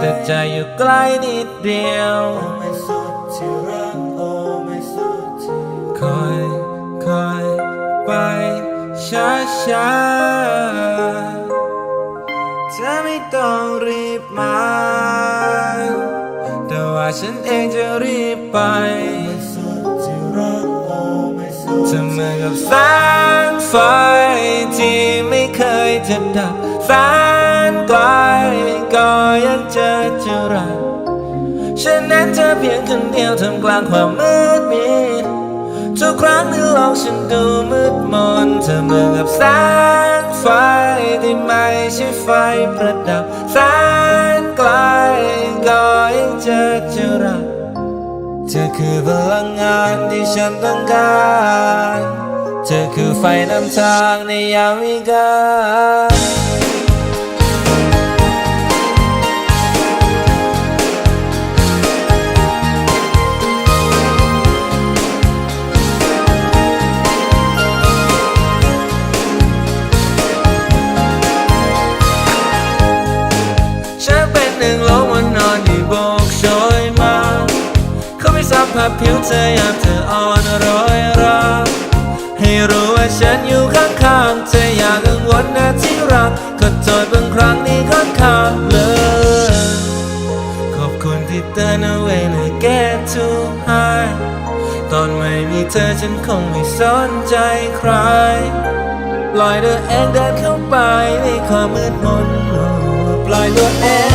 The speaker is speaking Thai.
แต่ใจอยู่ใกล้นิดเดียว คอยคอยไปช้าช้าๆเธอไม่ต้องรีบมา แต่ว่าฉันเองจะรีบไปเธอเหมือนกับแสงไฟที่ไม่เคยจะดับแสนไกล ฉันนั้นเธอเพียงคนเดียวท่ามกลางความมืดมิดทุกครั้งที่โลกฉันดูมืดมนเธอเหมือนกับแสงไฟที่ไม่ใช่ไฟประดับแสนไกลก็ยังเจอเจอรักเธอคือพลังงานที่ฉันต้องการเธอคือไฟนำทางในยามวิกาล สัมผัสผิวเธอยามเธออ่อนร้อยราให้รู้ว่าฉันอยู่ข้างๆเธออย่ากังวลนะที่รักขอโทษบางครั้งที่ค่อนข้างเลยขอบคุณที่เตือนเอาไว้นะ get too high ตอนไม่มีเธอฉันคงไม่สนใจใครปล่อยตัวเองเดินเข้าไปในความมืดมนปล่อยตัวเอง